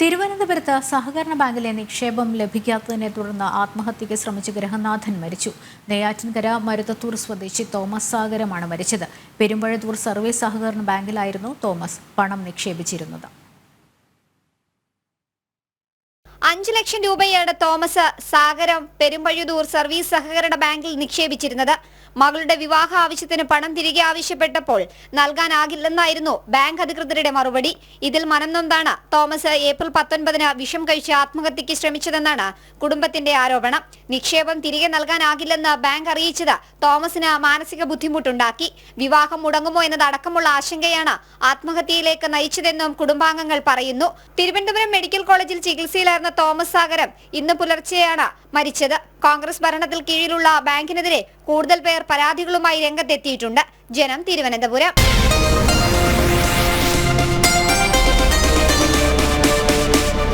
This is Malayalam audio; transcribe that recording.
തിരുവനന്തപുരത്ത് സഹകരണ ബാങ്കിലെ നിക്ഷേപം ലഭിക്കാത്തതിനെ തുടർന്ന് ആത്മഹത്യയ്ക്ക് ശ്രമിച്ച ഗ്രഹനാഥൻ മരിച്ചു. നെയ്യാറ്റിൻകര മരുതത്തൂർ സ്വദേശി തോമസ് സാഗരമാണ് മരിച്ചത്. പെരുമ്പഴത്തൂർ സർവീസ് സഹകരണ ബാങ്കിലായിരുന്നു തോമസ് പണം നിക്ഷേപിച്ചിരുന്നത്. അഞ്ചു ലക്ഷം രൂപയാണ് തോമസ് സാഗരം പെരുമ്പഴുതൂർ സർവീസ് സഹകരണ ബാങ്കിൽ നിക്ഷേപിച്ചിരുന്നത്. മകളുടെ വിവാഹ ആവശ്യത്തിന് പണം തിരികെ ആവശ്യപ്പെട്ടപ്പോൾ നൽകാനാകില്ലെന്നായിരുന്നു ബാങ്ക് അധികൃതരുടെ മറുപടി. ഇതിൽ മനം നൊന്താണ്. തോമസ് ഏപ്രിൽ പത്തൊൻപതിന് വിഷം കഴിച്ച് ആത്മഹത്യക്ക് ശ്രമിച്ചതെന്നാണ് കുടുംബത്തിന്റെ ആരോപണം. നിക്ഷേപം തിരികെ നൽകാനാകില്ലെന്ന് ബാങ്ക് അറിയിച്ചത് തോമസിന് മാനസിക ബുദ്ധിമുട്ടുണ്ടാക്കി. വിവാഹം മുടങ്ങുമോ എന്നതടക്കമുള്ള ആശങ്കയാണ് ആത്മഹത്യയിലേക്ക് നയിച്ചതെന്നും കുടുംബാംഗങ്ങൾ പറയുന്നു. തിരുവനന്തപുരം മെഡിക്കൽ കോളേജിൽ ചികിത്സയിലായിരുന്ന തോമസ് സാഗരം ഇന്ന് പുലർച്ചെയാണ് മരിച്ചത്. കോൺഗ്രസ് ഭരണത്തിൽ കീഴിലുള്ള ബാങ്കിനെതിരെ കൂടുതൽ പേർ പരാതികളുമായി രംഗത്തെത്തിയിട്ടുണ്ട്. ജനം തിരുവനന്തപുരം.